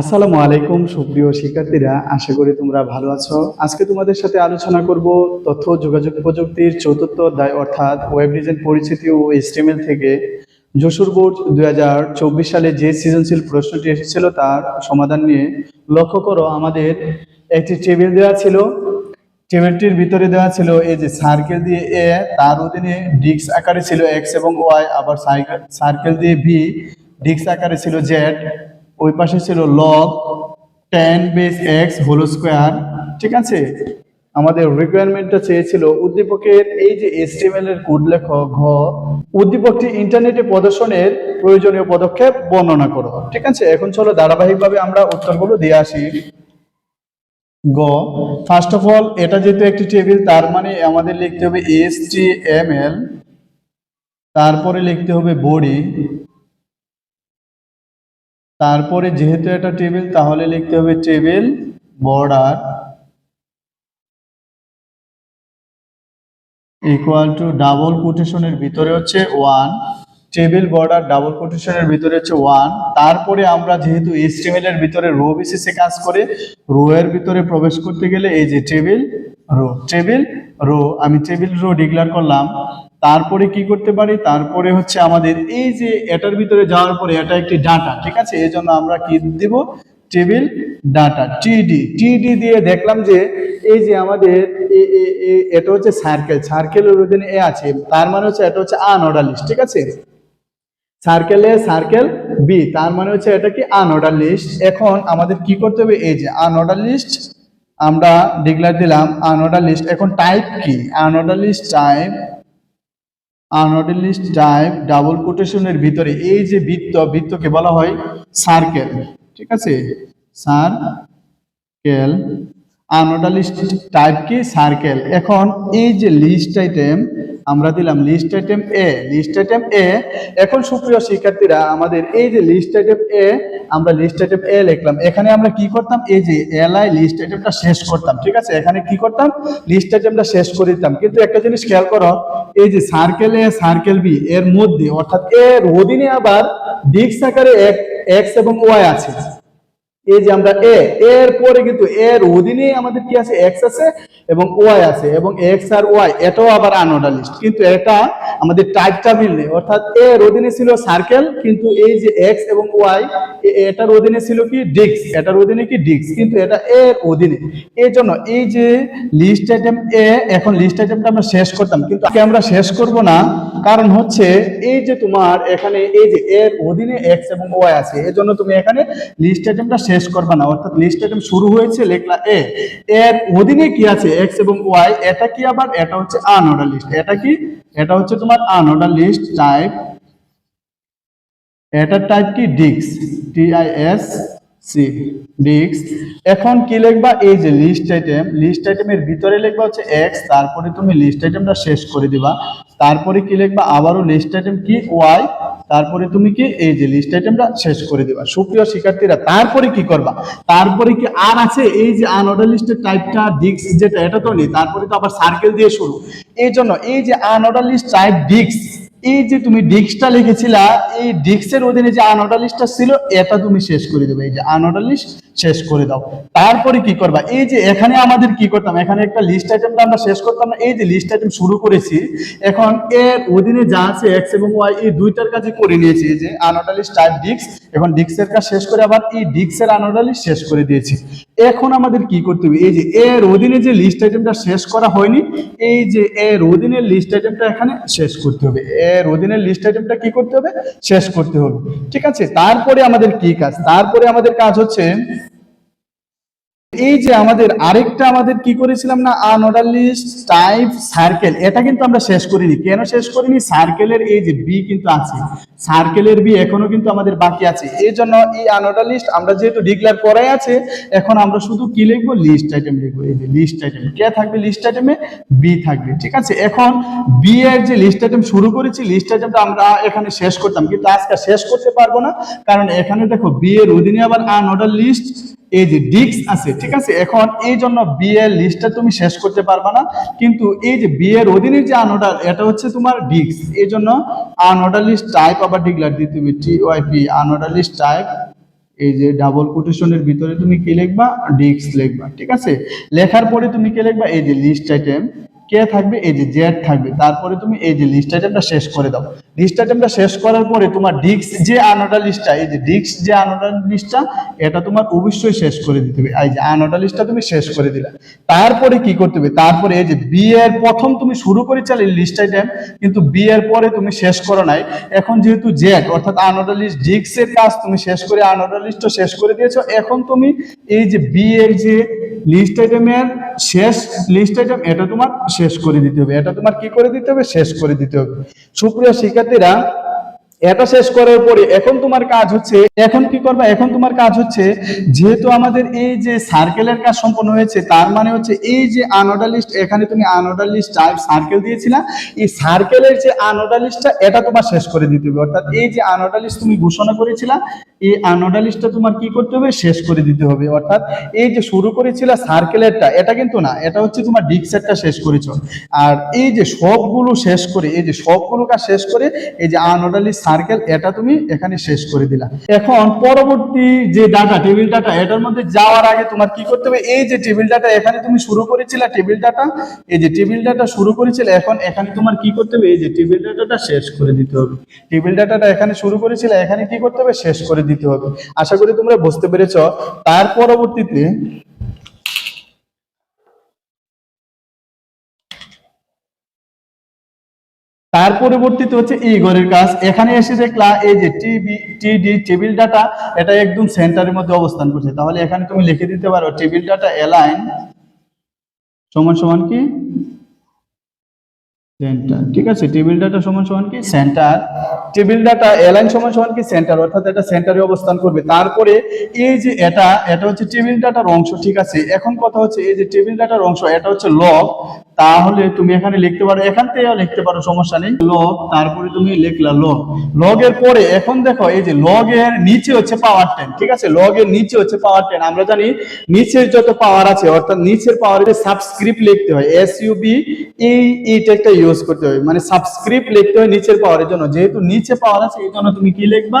আসসালামু আলাইকুম, সুপ্রিয় শিক্ষার্থীরা। আশা করি তোমরা ভালো আছো। আজকে তোমাদের সাথে আলোচনা করব তথ্য যোগাযোগ প্রযুক্তির চতুর্থ অধ্যায়, অর্থাৎ ওয়েব ডিজাইন পরিচিতি ও এস্টিমেল থেকে। যশোর বোর্ড দু হাজার চব্বিশ সালে যে সৃজনশীল প্রশ্নটি এসেছিল তার সমাধান নিয়ে লক্ষ্য করো, আমাদের একটি টেবিল দেওয়া ছিল। টেবিলটির ভিতরে দেওয়া ছিল এই যে সার্কেল দিয়ে এ তার অধীনে ডিক্স আকারে ছিল এক্স এবং ওয়াই আবার সার্কেল দিয়ে ভি ডিক্স আকারে ছিল জেড ওই পাশে ছিল log ten base x whole square ঠিক আছে? আমাদের রিকোয়ারমেন্টটা চেয়েছিল উদ্দীপকের এই যে এসটিএমএল এর কোড লেখ ঘ, উদ্দীপকটি ইন্টারনেটে প্রদর্শনের প্রয়োজনীয় পদক্ষেপ বর্ণনা করো, ঠিক আছে? এখন চলো ধারাবাহিকভাবে আমরা উত্তরগুলো দিয়ে আসি। গ ফার্স্ট অফ অল এটা যেহেতু একটি টেবিল তার মানে আমাদের লিখতে হবে এস টি এম এল তারপরে লিখতে হবে বডি তারপরে যেহেতু এটা টেবিল তাহলে লিখতে হবে table border equal to double কোটেশনের ভিতরে হচ্ছে ওয়ান টেবিল বর্ডার ডাবল কোটেশনের ভিতরে হচ্ছে ওয়ান তারপরে আমরা যেহেতু এইচটিএমএল এর ভিতরে রো বেসিসে কাজ করে রো এর ভিতরে প্রবেশ করতে গেলে এই যে টেবিল রো টেবিল রো আমি টেবিল রো ডিক্লেয়ার করলাম। তারপরে কি করতে পারি? তারপরে হচ্ছে আমাদের এই যে এটার ভিতরে যাওয়ার পরে এটা একটি ডাটা, ঠিক আছে? এই জন্য আমরা কি দিব? টেবিল ডাটা, টিডি টিডি দিয়ে দেখলাম যে এই যে আমাদের এটা হচ্ছে সার্কেল সার্কেলের অধীনে এ আছে, তার মানে হচ্ছে এটা হচ্ছে আনঅর্ডার লিস্ট ঠিক আছে? সার্কেল এ, সার্কেল বি, তার মানে হচ্ছে এটা কি আনঅর্ডার লিস্ট এখন আমাদের কি করতে হবে? এই যে আনঅর্ডার লিস্ট আমরা ডিক্লেয়ার দিলাম আনঅর্ডার লিস্ট এখন টাইপ কি? Unorder list type unorder list type double কোটেশনের ভিতরে এই যে বৃত্ত, বৃত্তকে বলা হয় সার্কেল, ঠিক আছে? সার্কেল আনঅর্ডার লিস্ট টাইপ কি সার্কেল। এখন এই যে লিস্ট আইটেম আমরা দিলাম লিস্ট আইটেম এ লিস্ট আইটেম এ এখন সুপ্রিয় শিক্ষার্থীরা, আমাদের এই যে লিস্ট আইটেম এ আমরা লিস্ট আইটেম এ লিখলাম। এখানে আমরা কি করতাম? এই যে এলআই লিস্ট আইটেমটা শেষ করতাম, ঠিক আছে? এখানে কি করতাম? লিস্ট আইটেমটা শেষ করে দিতাম। কিন্তু একটা জিনিস খেয়াল করো, এই যে সার্কেল এ সার্কেল বি এর মধ্যে, অর্থাৎ এর অধীনে আবার ডিক্স আকারে এক্স এবং ওয়াই আছে। এই যে আমরা এ, এর পরে কিন্তু এর অধীনে আমাদের কি আছে? এক্স আছে এবং ওয়াই আছে এবং এক্স আর ওয়াই, এটাও আবার আনোডালিস্ট লিস্ট কিন্তু এটা আমাদের টাইপটা মিললে অর্থাৎ এর অধীনে ছিল সার্কেল কিন্তু এই যে এক্স এবং ওয়াই এটার অধীনে ছিল কি ডিক্স এটার অধীনে কি ডিক্স কিন্তু এটা এর অধীনে। এই জন্য এই যে লিস্ট আইটেম এ এখন লিস্ট আইটেমটা আমরা শেষ করতাম, কিন্তু আমরা শেষ করব না, কারণ হচ্ছে এই যে তোমার এখানে এই যে এর অধীনে এক্স এবং ওয়াই আছে, এই জন্য তুমি এখানে লিস্ট আইটেমটা শেষ করবে না। অর্থাৎ লিস্ট আইটেম শুরু হয়েছে লেখলা এ এর অধীনে কি আছে এক্স এবং ওয়াই এটা কি আবার? এটা হচ্ছে আনঅর্ডার লিস্ট এটা কি? এটা হচ্ছে তোমার আনঅর্ডার লিস্ট টাইপ এটার টাইপ কি? ডিক্স টি আই এস সি ডিক্স এখন কি লিখবা? এই যে লিস্ট আইটেম লিস্ট আইটেমের ভিতরে লিখবা হচ্ছে এক্স তারপরে তুমি লিস্ট আইটেমটা শেষ করে দিবা। তারপরে কি লিখবা? আবারও লিস্ট আইটেম কি? ওয়াই তারপরে তুমি কি? এই যে লিস্ট আইটেমটা শেষ করে দিবা। সুপ্রিয় শিক্ষার্থীরা, তারপরে কি করবা? তারপরে কি আর আছে? এই যে আনঅর্ডার লিস্টের টাইপটা ডিক্স যেটা, এটা তো নেই। তারপরে তো আবার সার্কেল দিয়ে শুরু। এই জন্য এই যে আনঅর্ডার লিস্ট টাইপ ডিক্স এই যে তুমি ডিক্সটা লিখেছিলা, এই ডিক্সের অধীনে যে আনঅর্ডার লিস্টটা ছিল, এটা তুমি শেষ করে দেবে। এই যে আনঅর্ডার লিস্ট শেষ করে দাও। তারপরে কি করবা? এই যে এখানে আমাদের কি করতাম? এখানে একটা লিস্ট আইটেমটা আমরা শেষ করতাম। না এই যে লিস্ট আইটেম শুরু করেছি, এখন এর অধীনে যা আছে এক্স এবং ওয়াই এই দুইটার কাজে করে নিয়েছি। যে আনঅর্ডার লিস্ট টাইপ ডিক্স এখন ডিক্সের কাজ শেষ করে আবার এই ডিক্সের আনঅর্ডার লিস্ট শেষ করে দিয়েছি। এখন আমাদের কি করতে হবে? এই যে এর অধীনে যে লিস্ট আইটেমটা শেষ করা হয়নি, এই যে এর অধীনের লিস্ট আইটেমটা এখানে শেষ করতে হবে। এর অধীনের লিস্ট আইটেমটা কি করতে হবে? শেষ করতে হবে। ঠিক আছে? তারপরে আমাদের কি কাজ? তারপরে আমাদের কাজ হচ্ছে, এই যে আমাদের আরেকটা আমাদের কি করেছিলাম না? আনঅর্ডার লিস্ট টাইপ সার্কেল এটা কিন্তু আমরা শেষ করিনি। কেন শেষ করিনি? সার্কেলের এই যে বি কিন্তু আছে। সার্কেলের বি এখনও কিন্তু আমাদের বাকি আছে। এই জন্য এই আনঅর্ডার লিস্ট আমরা যেহেতু ডিক্লেয়ার করাই আছে, এখন আমরা শুধু কি লিখব? লিস্ট আইটেম লিখব। এই যে লিস্ট আইটেম কে থাকবে লিস্ট আইটেমে বি থাকবে, ঠিক আছে? এখন বি এর যে লিস্ট আইটেম শুরু করেছি লিস্ট আইটেমটা আমরা এখানে শেষ করতাম, কিন্তু আজকে শেষ করতে পারব না, কারণ এখানে দেখো বি এর অধীনে আবার আনঅর্ডার লিস্ট এই যে ডিক্স আছে, ঠিক আছে? এখন এই জন্য বি এর লিস্টটা তুমি শেষ করতে পারবা না, কিন্তু এই যে বি এর অধীনে যে আনঅর্ডার এটা হচ্ছে তোমার ডিক্স এই জন্য আনঅর্ডার লিস্ট টাইপ আবার ডিক্লেয়ার দিতে হবে T Y P unorder type, এই যে ডাবল কোটেশনের ভিতরে তুমি কি লিখবা? ডিক্স লিখবা, ঠিক আছে? লেখার পরে তুমি কি লিখবা? এই যে লিস্ট আইটেম কে থাকবে? এই যে জেড থাকবে। তারপরে তুমি এই যে লিস্ট আইটেমটা শেষ করে দাও। লিস্ট আইটেমটা শেষ করার পরে তোমার ডিস্ক যে আনোটা লিস্টটা এই যে ডিস্ক যে আনোটা লিস্টটা এটা তোমার অবশ্যই শেষ করে দিতে হবে। এই যে আনোটা লিস্টটা তুমি শেষ করে দিলা। তারপরে কি করতে হবে? তারপরে এই যে বি এর প্রথম তুমি শুরু করেছিলে লিস্ট আইটেম কিন্তু বি এর পরে তুমি শেষ করো নাই। এখন যেহেতু জেড অর্থাৎ আনোটা লিস্ট ডিস্ক এর কাজ, তুমি শেষ করে আনোটা লিস্টটা শেষ করে দিয়েছ। এখন তুমি এই যে বি এর যে লিস্ট আইটেমের শেষ লিস্ট আইটেম এটা তোমার শেষ করে দিতে হবে। এটা তোমার কি করে দিতে হবে? শেষ করে দিতে হবে। সুপ্রিয় শিক্ষার্থীরা এটা শেষ করার পরে এখন তোমার কাজ হচ্ছে, এখন কি করবে? এখন তোমার কাজ হচ্ছে, যেহেতু আমাদের এই যে সার্কেলের কাজ সম্পন্ন হয়েছে, তার মানে হচ্ছে এই যে আনোডা লিস্ট এখানে তুমি আনোডা লিস্ট টাইপ সার্কেল দিয়েছিলা, এই সার্কেলের যে আনোডা লিস্টটা এটা তোমার শেষ করে দিতে হবে। অর্থাৎ এই যে আনোডা লিস্ট তুমি ঘোষণা করেছিলা, এই আনোডা লিস্টটা তোমার কি করতে হবে? শেষ করে দিতে হবে। অর্থাৎ এই যে শুরু করেছিলা সার্কেলেরটা এটা কিন্তু না, এটা হচ্ছে তোমার ডিক্সেরটা শেষ করেছ। আর এই যে সবগুলো শেষ করে, এই যে সবগুলো কাজ শেষ করে, এই যে আনোডা লিস্ট সার্কেল এটা তুমি এখানে শেষ করে দিলা। এখন পরবর্তী যে ডাটা টেবিল ডাটা এটার মধ্যে যাওয়ার আগে তোমার কি করতে হবে? এই যে টেবিল ডাটা এখানে তুমি শুরু করেছিলা টেবিল ডাটা এই যে টেবিল ডাটা শুরু করেছিলে, এখন এখানে তোমার কি করতে হবে? এই যে টেবিল ডাটাটা শেষ করে দিতে হবে। টেবিল ডাটাটা এখানে শুরু করেছিলে, এখানে কি করতে হবে? শেষ করে দিতে হবে। আশা করি তোমরা বুঝতে পেরেছ। তার পরবর্তীতে তার পরবর্তীতে হচ্ছে এই কাজ। এখানে এসে দেখলা এই যে টিবি টিডি টেবিল ডাটা এটা একদম সেন্টারের মধ্যে অবস্থান করছে। তাহলে এখানে তুমি লিখে দিতে পারো টেবিল ডাটা অ্যালাইন সমান সমান কি? সেন্টার ঠিক আছে টেবিল ডাটা সমান সমান কি? সেন্টার টেবিল ডাটা অ্যালাইন সমান সমান কি? সেন্টার অর্থাৎ এটা সেন্টারে অবস্থান করবে। তারপরে এই যে এটা এটা হচ্ছে টেবিল ডাটার অংশ। ঠিক আছে, এখন কথা হচ্ছে এই যে টেবিল ডাটার অংশ, এটা হচ্ছে লগ তাহলে তুমি এখানে লিখতে পারো, এখান থেকেও লিখতে পারো, সমস্যা নেই। লগ তারপরে তুমি লিখলা লগ লগ এর পরে, এখন দেখো, এই যে লগ এর নিচে হচ্ছে পাওয়ার টেন ঠিক আছে? লগ এর নিচে হচ্ছে পাওয়ার টেন আমরা জানি নিচের যত পাওয়ার আছে, অর্থাৎ নিচের পাওয়ারে সাবস্ক্রিপ্ট লিখতে হয়। এস ইউবি এই, এইটা একটা ইউজ করতে হয়। মানে সাবস্ক্রিপ্ট লিখতে হয় নিচের পাওয়ারের জন্য। যেহেতু নিচে পাওয়ার আছে, এই জন্য তুমি কি লিখবা?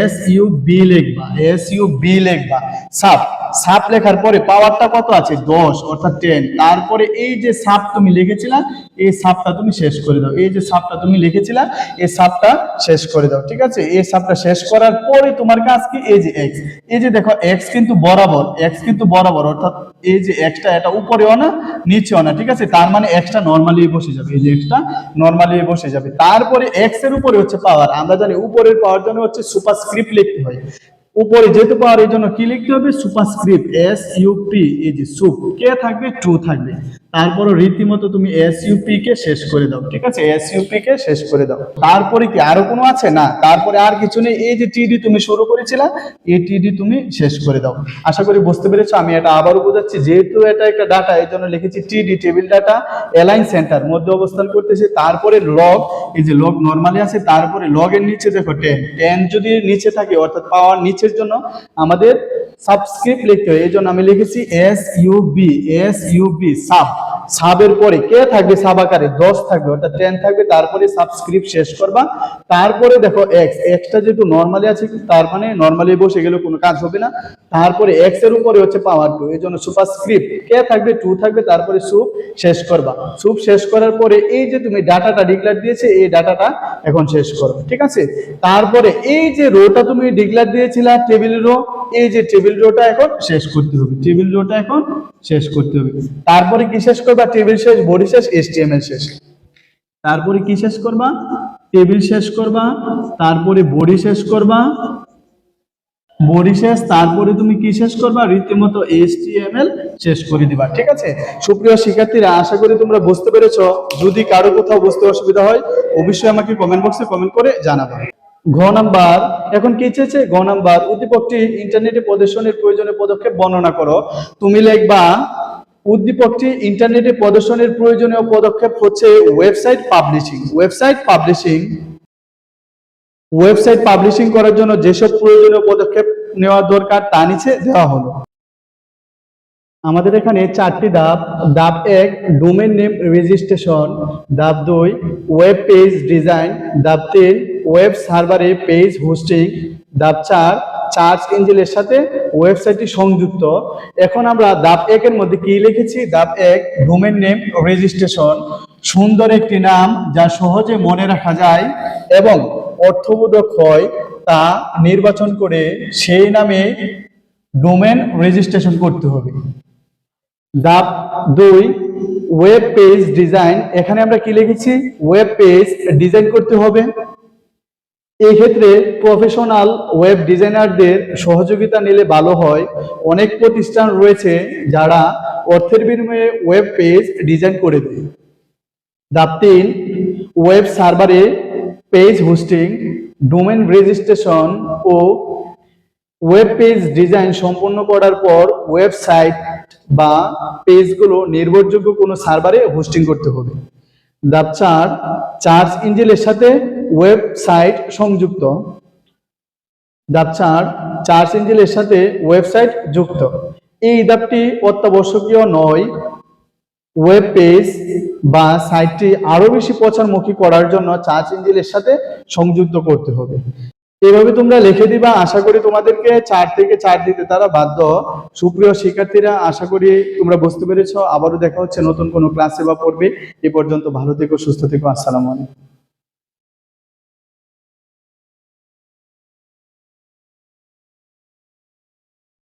এস ইউ বি লিখবা। এস ইউ বি লিখবা। সাব সাব লেখার পরে পাওয়ারটা কত আছে? দশ, অর্থাৎ টেন তারপরে এই যে সাব তুমি লিখেছিলা, এই সাবটা তুমি শেষ করে দাও। এই যে সাবটা তুমি লিখেছিলা, এই সাবটা শেষ করে দাও, ঠিক আছে? এই সাবটা শেষ করার পরে তোমার কাজ কি? এই যে এক্স এই যে দেখো এক্স কিন্তু বরাবর এক্স কিন্তু বরাবর, অর্থাৎ এই যে এক্সটা এটা উপরেও না, নিচেও না, ঠিক আছে? তার মানে এক্সটা নর্মালি বসে যাবে। এই যে এক্সটা নর্মালি বসে যাবে। তারপরে এক্সের উপরে হচ্ছে পাওয়ার আমরা জানি উপরের পাওয়ার জন্য হচ্ছে সুপারস্ক্রিপ্ট লিখতে হয়। উপরে যেতে পাওয়ার এই জন্য কি লিখতে হবে? সুপারস্ক্রিপ্ট এস ইউপি এই যে সুপ কে থাকবে? টু থাকবে। তারপরে রীতিমতো তুমি এস ইউপি কে শেষ করে দাও। ঠিক আছে এস ইউপি কে শেষ করে দাও। তারপরে কি আরও কোনো আছে? না, তারপরে আর কিছু নেই। এই যে টিডি তুমি শুরু করেছিলা, এই টিডি তুমি শেষ করে দাও। আশা করি বুঝতে পেরেছ, আমি এটা আবারও বোঝাচ্ছি। যেহেতু এটা একটা ডাটা এই জন্য লিখেছি টিডি টেবিল ডাটা অ্যালাইন সেন্টার মধ্যে অবস্থান করতেছে। তারপরে লগ এই যে লগ নর্মালি আছে, তারপরে লগের নিচে দেখো টেন টেন যদি নিচে থাকে, অর্থাৎ পাওয়ার নিচের জন্য আমাদের সাবস্ক্রিপ্ট লিখতে হয়। এই জন্য আমি লিখেছি S U B S U B sub সাবের পরে কে থাকবে সাব আকারে? দশ থাকবে, অর্থাৎ টেন থাকবে, তারপরে সাবস্ক্রিপ্ট শেষ করবা। তারপরে দেখো এক্স এক্সটা যেহেতু নর্মালি আছে তার মানে নর্মালি বসে গেলে কোনো কাজ হবে না। তারপরে এক্সের উপরে হচ্ছে পাওয়ার টু এই জন্য সুপারস্ক্রিপ্ট কে থাকবে? টু থাকবে, তারপরে সুপ শেষ করবা। সুপ শেষ করার পরে এই যে তুমি ডাটাটা ডিক্লার দিয়েছে, এই ডাটাটা এখন শেষ করবে, ঠিক আছে? তারপরে এই যে রোটা তুমি ডিক্লার দিয়েছিলা টেবিল রো এই যে টেবিল রোটা এখন শেষ করতে হবে। টেবিল রোটা এখন শেষ করতে হবে। তারপরে কি শেষ করবা? টেবিল শেষ বডি শেষ এসটিএমএল শেষ। তারপরে কি শেষ করবা? টেবিল শেষ করবা, তারপরে বডি শেষ করবা। বডি শেষ, তারপরে তুমি কি শেষ করবা? রীতিমতো এইচটিএমএল শেষ করে দিবা, ঠিক আছে? সুপ্রিয় শিক্ষার্থীরা, আশা করি তোমরা বুঝতে পেরেছ। যদি কারও কোথাও বুঝতে অসুবিধা হয়, অবশ্যই আমাকে কমেন্ট বক্সে কমেন্ট করে জানাবা। ঘ নাম্বার, এখন কি চেয়েছে? ঘ নাম্বার, উদ্দীপকটি ইন্টারনেটে প্রদর্শনের প্রয়োজনীয় পদক্ষেপ বর্ণনা করো। তুমি লিখবা, উদ্দীপকটি ইন্টারনেটে প্রদর্শনের প্রয়োজনীয় পদক্ষেপ হচ্ছে website publishing. Website publishing website publishing করার জন্য যেসব প্রয়োজনীয় পদক্ষেপ নেওয়া দরকার তা নিচে দেওয়া হলো। আমাদের এখানে চারটি ধাপ। ধাপ এক ডোমেন নেম রেজিস্ট্রেশন ধাপ দুই ওয়েব পেজ ডিজাইন ধাপ তিন ওয়েব সার্ভারে পেজ হোস্টিং ধাপ চার সার্চ ইঞ্জিনের সাথে ওয়েবসাইটটি সংযুক্ত। এখন আমরা ধাপ একের মধ্যে কি লিখেছি? ধাপ এক ডোমেন নেম রেজিস্ট্রেশন সুন্দর একটি নাম যা সহজে মনে রাখা যায় এবং অর্থবোধক হয় তা নির্বাচন করে সেই নামে ডোমেন রেজিস্ট্রেশন করতে হবে। ধাপ দুই ওয়েব পেজ ডিজাইন এখানে আমরা কি লিখেছি? ওয়েব পেজ ডিজাইন করতে হবে। এই ক্ষেত্রে প্রফেশনাল ওয়েব ডিজাইনারদের সহযোগিতা নিলে ভালো হয়। অনেক প্রতিষ্ঠান রয়েছে যারা অর্থের বিনিময়ে ওয়েব পেজ ডিজাইন করে দেয়। ওয়েব সার্ভারে পেজ হোস্টিং ডোমেন রেজিস্ট্রেশন ও ওয়েব পেজ ডিজাইন সম্পন্ন করার পর ওয়েবসাইট বা পেজগুলো নির্ভরযোগ্য কোনো সার্ভারে হোস্টিং করতে হবে। ধাপ চার চার্জ ইঞ্জিনের সাথে ওয়েবসাইট সংযুক্ত। ধাপ চার, চার্জ ইঞ্জিনের সাথে ওয়েবসাইট যুক্ত। এই ধাপটি অত্যাবশ্যকীয় নয়। ওয়েব পেজ বা সাইটটি আরও বেশি প্রচারমুখী করার জন্য সার্চ ইঞ্জিনের সাথে সংযুক্ত করতে হবে। এভাবে তোমরা লিখে দিবা, আশা করি তোমাদেরকে চার থেকে চার দিতে তারা বাধ্য। সুপ্রিয় শিক্ষার্থীরা, আশা করি তোমরা বুঝতে পেরেছ। আবারও দেখা হচ্ছে নতুন কোনো ক্লাসে বা পড়বে এ পর্যন্ত ভালো থেকো, সুস্থ থেকো। আসসালামু আলাইকুম।